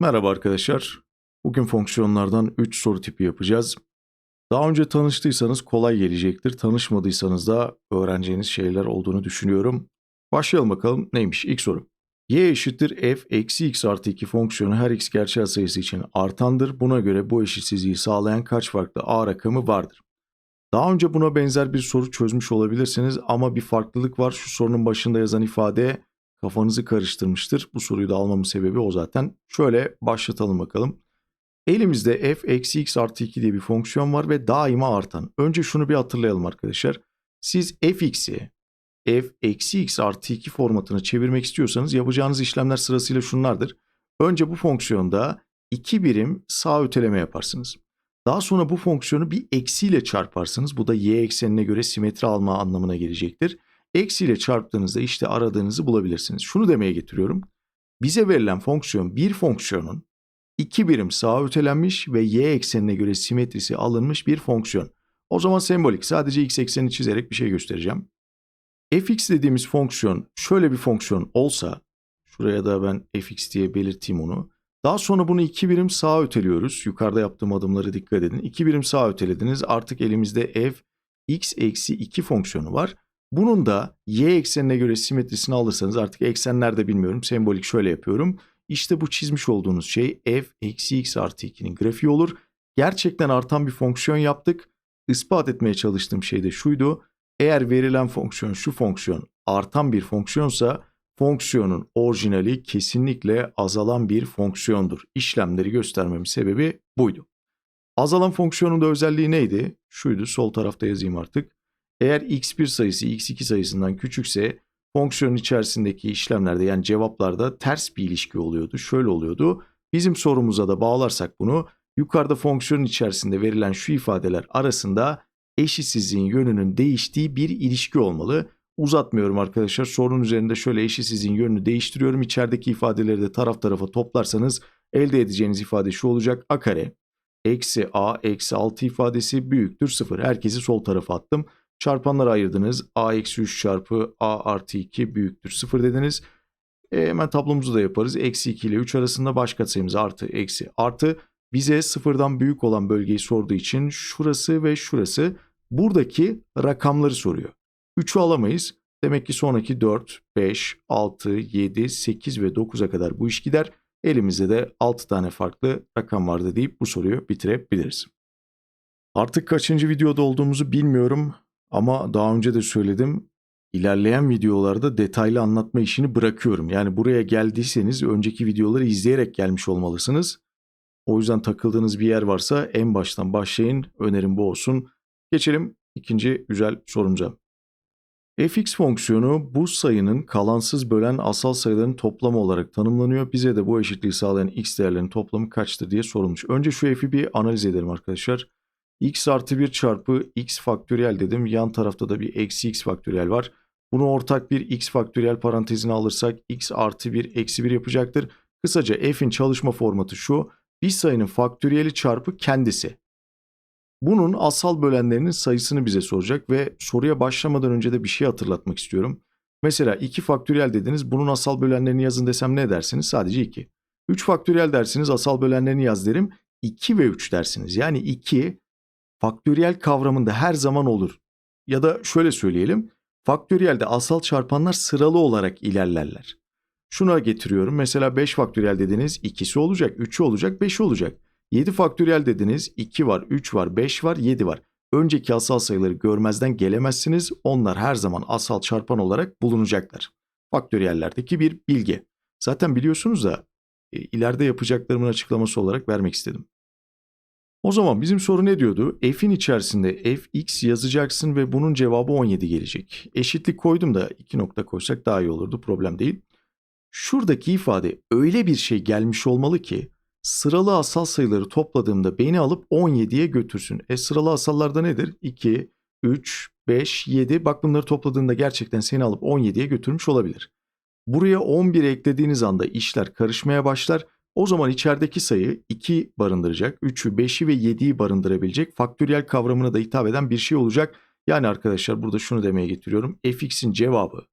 Merhaba arkadaşlar. Bugün fonksiyonlardan 3 soru tipi yapacağız. Daha önce tanıştıysanız kolay gelecektir. Tanışmadıysanız da öğreneceğiniz şeyler olduğunu düşünüyorum. Başlayalım bakalım neymiş ilk soru. y eşittir f eksi x artı 2 fonksiyonu her x gerçel sayısı için artandır. Buna göre bu eşitsizliği sağlayan kaç farklı a rakamı vardır? Daha önce buna benzer bir soru çözmüş olabilirsiniz ama bir farklılık var. Şu sorunun başında yazan ifade kafanızı karıştırmıştır. Bu soruyu da almamın sebebi o zaten. Şöyle başlatalım bakalım. Elimizde f eksi x artı 2 diye bir fonksiyon var ve daima artan. Önce şunu bir hatırlayalım arkadaşlar. Siz fx'i f eksi x artı 2 formatına çevirmek istiyorsanız yapacağınız işlemler sırasıyla şunlardır. Önce bu fonksiyonda 2 birim sağ öteleme yaparsınız. Daha sonra bu fonksiyonu bir eksiyle çarparsınız. Bu da y eksenine göre simetri alma anlamına gelecektir. Eksiyle çarptığınızda işte aradığınızı bulabilirsiniz. Şunu demeye getiriyorum. Bize verilen fonksiyon bir fonksiyonun iki birim sağa ötelenmiş ve y eksenine göre simetrisi alınmış bir fonksiyon. O zaman sembolik sadece x eksenini çizerek bir şey göstereceğim. fx dediğimiz fonksiyon şöyle bir fonksiyon olsa, şuraya da ben fx diye belirteyim onu. Daha sonra bunu iki birim sağa öteliyoruz. Yukarıda yaptığım adımları dikkat edin. İki birim sağa ötelediniz. Artık elimizde f x eksi 2 fonksiyonu var. Bunun da y eksenine göre simetrisini alırsanız artık eksenler de bilmiyorum. Sembolik şöyle yapıyorum. İşte bu çizmiş olduğunuz şey f eksi x artı 2'nin grafiği olur. Gerçekten artan bir fonksiyon yaptık. Ispat etmeye çalıştığım şey de şuydu. Eğer verilen fonksiyon şu fonksiyon artan bir fonksiyonsa fonksiyonun orijinali kesinlikle azalan bir fonksiyondur. İşlemleri göstermemin sebebi buydu. Azalan fonksiyonun da özelliği neydi? Şuydu sol tarafta yazayım artık. Eğer x1 sayısı x2 sayısından küçükse fonksiyonun içerisindeki işlemlerde yani cevaplarda ters bir ilişki oluyordu. Şöyle oluyordu. Bizim sorumuza da bağlarsak bunu yukarıda fonksiyonun içerisinde verilen şu ifadeler arasında eşitsizliğin yönünün değiştiği bir ilişki olmalı. Uzatmıyorum arkadaşlar. Sorunun üzerinde şöyle eşitsizliğin yönünü değiştiriyorum. İçerideki ifadeleri de taraf tarafa toplarsanız elde edeceğiniz ifade şu olacak. A kare eksi A eksi 6 ifadesi büyüktür 0. Herkesi sol tarafa attım. Çarpanları ayırdınız. A eksi 3 çarpı A artı 2 büyüktür 0 dediniz. E, hemen tablomuzu da yaparız. Eksi 2 ile 3 arasında baş katsayımız artı eksi artı. Bize sıfırdan büyük olan bölgeyi sorduğu için şurası ve şurası buradaki rakamları soruyor. 3'ü alamayız. Demek ki sonraki 4, 5, 6, 7, 8 ve 9'a kadar bu iş gider. Elimizde de 6 tane farklı rakam vardı deyip bu soruyu bitirebiliriz. Artık kaçıncı videoda olduğumuzu bilmiyorum. Ama daha önce de söyledim. İlerleyen videolarda detaylı anlatma işini bırakıyorum. Yani buraya geldiyseniz önceki videoları izleyerek gelmiş olmalısınız. O yüzden takıldığınız bir yer varsa en baştan başlayın. Önerim bu olsun. Geçelim ikinci güzel sorumuza. fx fonksiyonu bu sayının kalansız bölen asal sayıların toplamı olarak tanımlanıyor. Bize de bu eşitliği sağlayan x değerlerinin toplamı kaçtır diye sorulmuş. Önce şu f'i bir analiz edelim arkadaşlar x artı 1 çarpı x faktöriyel dedim. Yan tarafta da bir eksi x faktöriyel var. Bunu ortak bir x faktöriyel parantezine alırsak x artı 1 eksi 1 yapacaktır. Kısaca f'in çalışma formatı şu. Bir sayının faktöriyeli çarpı kendisi. Bunun asal bölenlerinin sayısını bize soracak ve soruya başlamadan önce de bir şey hatırlatmak istiyorum. Mesela 2 faktöriyel dediniz. Bunun asal bölenlerini yazın desem ne dersiniz? Sadece 2. 3 faktöriyel dersiniz asal bölenlerini yaz derim. 2 ve 3 dersiniz. Yani 2 faktöriyel kavramında her zaman olur. Ya da şöyle söyleyelim. Faktöriyelde asal çarpanlar sıralı olarak ilerlerler. Şuna getiriyorum. Mesela 5 faktöriyel dediniz 2'si olacak, 3'ü olacak, 5'i olacak. 7 faktöriyel dediniz 2 var, 3 var, 5 var, 7 var. Önceki asal sayıları görmezden gelemezsiniz. Onlar her zaman asal çarpan olarak bulunacaklar. Faktöriyellerdeki bir bilgi. Zaten biliyorsunuz da e, ileride yapacaklarımın açıklaması olarak vermek istedim. O zaman bizim soru ne diyordu? F'in içerisinde fx yazacaksın ve bunun cevabı 17 gelecek. Eşitlik koydum da iki nokta koysak daha iyi olurdu problem değil. Şuradaki ifade öyle bir şey gelmiş olmalı ki sıralı asal sayıları topladığımda beni alıp 17'ye götürsün. E sıralı asallarda nedir? 2, 3, 5, 7 bak bunları topladığında gerçekten seni alıp 17'ye götürmüş olabilir. Buraya 11 eklediğiniz anda işler karışmaya başlar o zaman içerideki sayı 2 barındıracak, 3'ü, 5'i ve 7'yi barındırabilecek faktöriyel kavramına da hitap eden bir şey olacak. Yani arkadaşlar burada şunu demeye getiriyorum. fx'in cevabı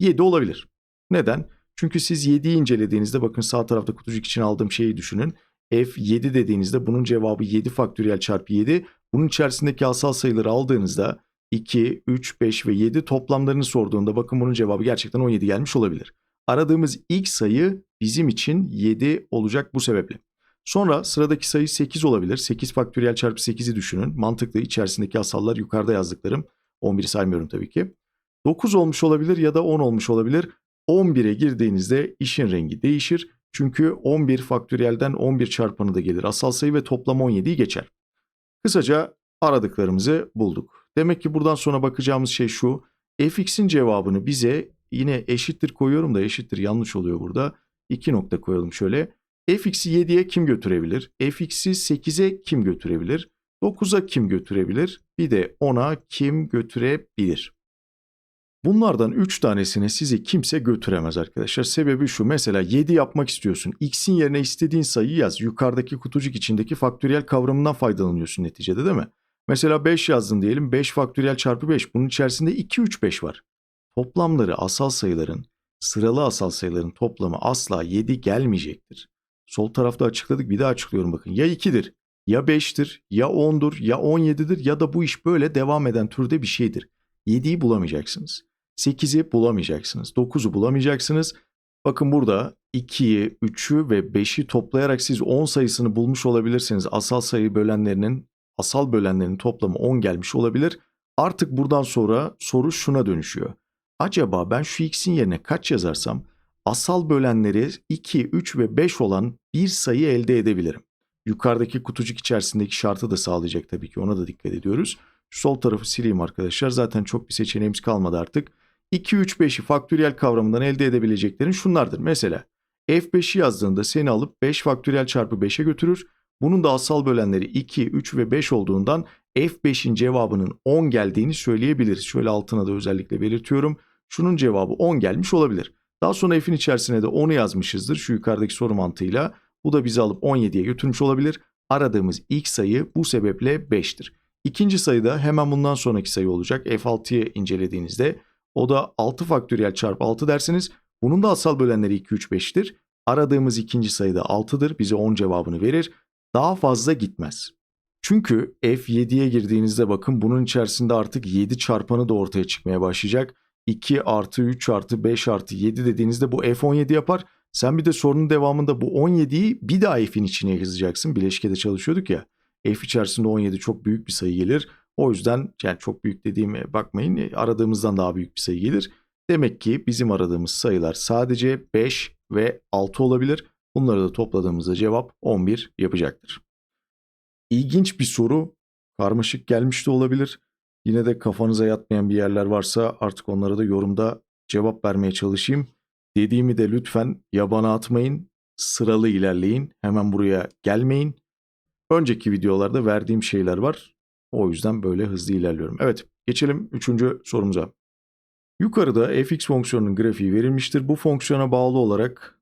7 olabilir. Neden? Çünkü siz 7'yi incelediğinizde bakın sağ tarafta kutucuk için aldığım şeyi düşünün. F7 dediğinizde bunun cevabı 7 faktöriyel çarpı 7. Bunun içerisindeki asal sayıları aldığınızda 2, 3, 5 ve 7 toplamlarını sorduğunda bakın bunun cevabı gerçekten 17 gelmiş olabilir. Aradığımız ilk sayı bizim için 7 olacak bu sebeple. Sonra sıradaki sayı 8 olabilir. 8 faktöriyel çarpı 8'i düşünün. Mantıklı içerisindeki asallar yukarıda yazdıklarım. 11'i saymıyorum tabii ki. 9 olmuş olabilir ya da 10 olmuş olabilir. 11'e girdiğinizde işin rengi değişir. Çünkü 11 faktöriyelden 11 çarpanı da gelir. Asal sayı ve toplam 17'yi geçer. Kısaca aradıklarımızı bulduk. Demek ki buradan sonra bakacağımız şey şu. fx'in cevabını bize yine eşittir koyuyorum da eşittir yanlış oluyor burada. 2 nokta koyalım şöyle. fx'i 7'ye kim götürebilir? fx'i 8'e kim götürebilir? 9'a kim götürebilir? Bir de 10'a kim götürebilir? Bunlardan 3 tanesini sizi kimse götüremez arkadaşlar. Sebebi şu mesela 7 yapmak istiyorsun. X'in yerine istediğin sayıyı yaz. Yukarıdaki kutucuk içindeki faktöriyel kavramından faydalanıyorsun neticede değil mi? Mesela 5 yazdın diyelim. 5 faktöriyel çarpı 5. Bunun içerisinde 2, 3, 5 var. Toplamları asal sayıların, sıralı asal sayıların toplamı asla 7 gelmeyecektir. Sol tarafta açıkladık bir daha açıklıyorum bakın. Ya 2'dir, ya 5'tir, ya 10'dur, ya 17'dir ya da bu iş böyle devam eden türde bir şeydir. 7'yi bulamayacaksınız. 8'i bulamayacaksınız. 9'u bulamayacaksınız. Bakın burada 2'yi, 3'ü ve 5'i toplayarak siz 10 sayısını bulmuş olabilirsiniz. Asal sayı bölenlerinin, asal bölenlerin toplamı 10 gelmiş olabilir. Artık buradan sonra soru şuna dönüşüyor. Acaba ben şu x'in yerine kaç yazarsam asal bölenleri 2, 3 ve 5 olan bir sayı elde edebilirim. Yukarıdaki kutucuk içerisindeki şartı da sağlayacak tabii ki ona da dikkat ediyoruz. Sol tarafı sileyim arkadaşlar. Zaten çok bir seçeneğimiz kalmadı artık. 2, 3, 5'i faktöriyel kavramından elde edebileceklerin şunlardır. Mesela F5'i yazdığında seni alıp 5 faktöriyel çarpı 5'e götürür. Bunun da asal bölenleri 2, 3 ve 5 olduğundan F5'in cevabının 10 geldiğini söyleyebiliriz. Şöyle altına da özellikle belirtiyorum. Şunun cevabı 10 gelmiş olabilir. Daha sonra F'in içerisine de 10'u yazmışızdır şu yukarıdaki soru mantığıyla. Bu da bizi alıp 17'ye götürmüş olabilir. Aradığımız ilk sayı bu sebeple 5'tir. İkinci sayı da hemen bundan sonraki sayı olacak. F6'yı incelediğinizde o da 6 faktöriyel çarpı 6 dersiniz. Bunun da asal bölenleri 2, 3, 5'tir. Aradığımız ikinci sayı da 6'dır. Bize 10 cevabını verir. Daha fazla gitmez. Çünkü F7'ye girdiğinizde bakın bunun içerisinde artık 7 çarpanı da ortaya çıkmaya başlayacak. 2 artı 3 artı 5 artı 7 dediğinizde bu F17 yapar. Sen bir de sorunun devamında bu 17'yi bir daha F'in içine yazacaksın. Bileşkede çalışıyorduk ya. F içerisinde 17 çok büyük bir sayı gelir. O yüzden yani çok büyük dediğime bakmayın aradığımızdan daha büyük bir sayı gelir. Demek ki bizim aradığımız sayılar sadece 5 ve 6 olabilir. Bunları da topladığımızda cevap 11 yapacaktır. İlginç bir soru. Karmaşık gelmiş de olabilir. Yine de kafanıza yatmayan bir yerler varsa artık onlara da yorumda cevap vermeye çalışayım. Dediğimi de lütfen yabana atmayın. Sıralı ilerleyin. Hemen buraya gelmeyin. Önceki videolarda verdiğim şeyler var. O yüzden böyle hızlı ilerliyorum. Evet geçelim üçüncü sorumuza. Yukarıda fx fonksiyonunun grafiği verilmiştir. Bu fonksiyona bağlı olarak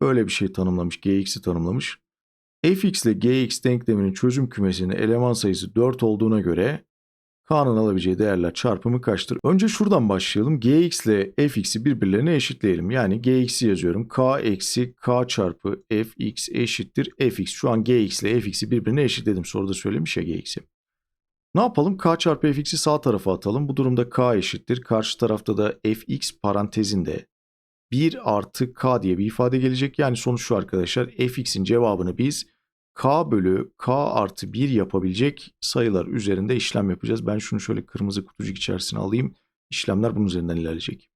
böyle bir şey tanımlamış. gx'i tanımlamış. fx ile gx denkleminin çözüm kümesinin eleman sayısı 4 olduğuna göre k'nın alabileceği değerler çarpımı kaçtır? Önce şuradan başlayalım. gx ile fx'i birbirlerine eşitleyelim. Yani gx'i yazıyorum. k eksi k çarpı fx eşittir fx. Şu an gx ile fx'i birbirine eşitledim. Soruda söylemiş ya gx'i. Ne yapalım? K çarpı fx'i sağ tarafa atalım. Bu durumda k eşittir. Karşı tarafta da fx parantezinde 1 artı k diye bir ifade gelecek. Yani sonuç şu arkadaşlar. fx'in cevabını biz k bölü k artı 1 yapabilecek sayılar üzerinde işlem yapacağız. Ben şunu şöyle kırmızı kutucuk içerisine alayım. İşlemler bunun üzerinden ilerleyecek.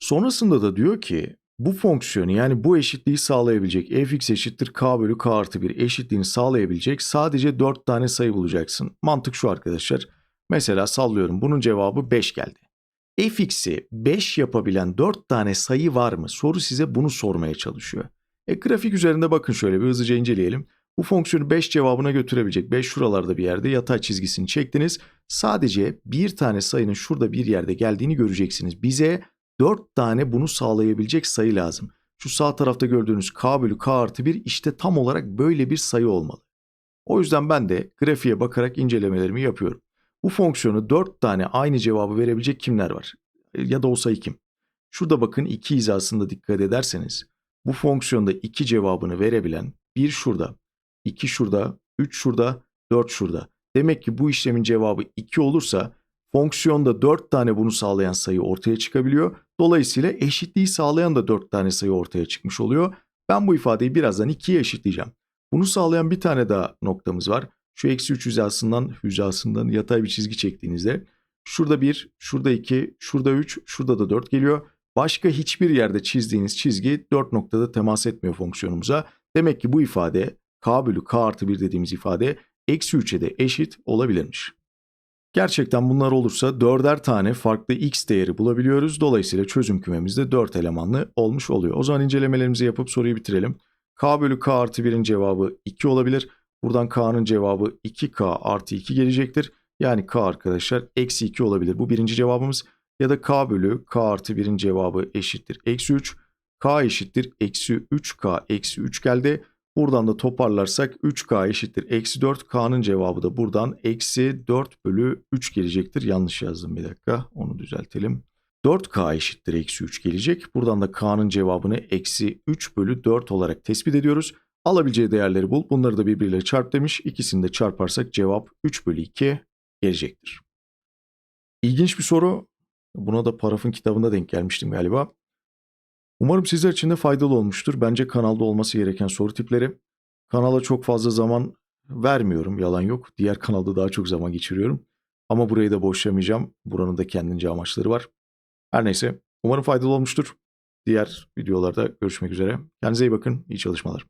Sonrasında da diyor ki bu fonksiyonu yani bu eşitliği sağlayabilecek fx eşittir k bölü k artı 1 eşitliğini sağlayabilecek sadece 4 tane sayı bulacaksın. Mantık şu arkadaşlar. Mesela sallıyorum bunun cevabı 5 geldi. fx'i 5 yapabilen 4 tane sayı var mı? Soru size bunu sormaya çalışıyor. E grafik üzerinde bakın şöyle bir hızlıca inceleyelim. Bu fonksiyonu 5 cevabına götürebilecek 5 şuralarda bir yerde yatay çizgisini çektiniz. Sadece bir tane sayının şurada bir yerde geldiğini göreceksiniz. Bize 4 tane bunu sağlayabilecek sayı lazım. Şu sağ tarafta gördüğünüz k bölü k artı 1 işte tam olarak böyle bir sayı olmalı. O yüzden ben de grafiğe bakarak incelemelerimi yapıyorum. Bu fonksiyonu 4 tane aynı cevabı verebilecek kimler var? Ya da o sayı kim? Şurada bakın 2 hizasında dikkat ederseniz bu fonksiyonda 2 cevabını verebilen 1 şurada, 2 şurada, 3 şurada, 4 şurada. Demek ki bu işlemin cevabı 2 olursa fonksiyonda 4 tane bunu sağlayan sayı ortaya çıkabiliyor. Dolayısıyla eşitliği sağlayan da 4 tane sayı ortaya çıkmış oluyor. Ben bu ifadeyi birazdan 2'ye eşitleyeceğim. Bunu sağlayan bir tane daha noktamız var. Şu eksi 3 hizasından, hizasından yatay bir çizgi çektiğinizde şurada 1, şurada 2, şurada 3, şurada da 4 geliyor. Başka hiçbir yerde çizdiğiniz çizgi 4 noktada temas etmiyor fonksiyonumuza. Demek ki bu ifade k bölü k artı 1 dediğimiz ifade eksi 3'e de eşit olabilirmiş. Gerçekten bunlar olursa dörder tane farklı x değeri bulabiliyoruz. Dolayısıyla çözüm kümemizde 4 elemanlı olmuş oluyor. O zaman incelemelerimizi yapıp soruyu bitirelim. k bölü k artı 1'in cevabı 2 olabilir. Buradan k'nın cevabı 2k artı 2 gelecektir. Yani k arkadaşlar eksi 2 olabilir. Bu birinci cevabımız. Ya da k bölü k artı 1'in cevabı eşittir eksi 3. k eşittir eksi 3k eksi 3 geldi. Buradan da toparlarsak 3k eşittir eksi 4. K'nın cevabı da buradan eksi 4 bölü 3 gelecektir. Yanlış yazdım bir dakika. Onu düzeltelim. 4k eşittir eksi 3 gelecek. Buradan da k'nın cevabını eksi 3 bölü 4 olarak tespit ediyoruz. Alabileceği değerleri bul. Bunları da birbiriyle çarp demiş. İkisini de çarparsak cevap 3 bölü 2 gelecektir. İlginç bir soru. Buna da Paraf'ın kitabında denk gelmiştim galiba. Umarım sizler için de faydalı olmuştur. Bence kanalda olması gereken soru tipleri. Kanala çok fazla zaman vermiyorum, yalan yok. Diğer kanalda daha çok zaman geçiriyorum. Ama burayı da boşlamayacağım. Buranın da kendince amaçları var. Her neyse, umarım faydalı olmuştur. Diğer videolarda görüşmek üzere. Kendinize iyi bakın, iyi çalışmalar.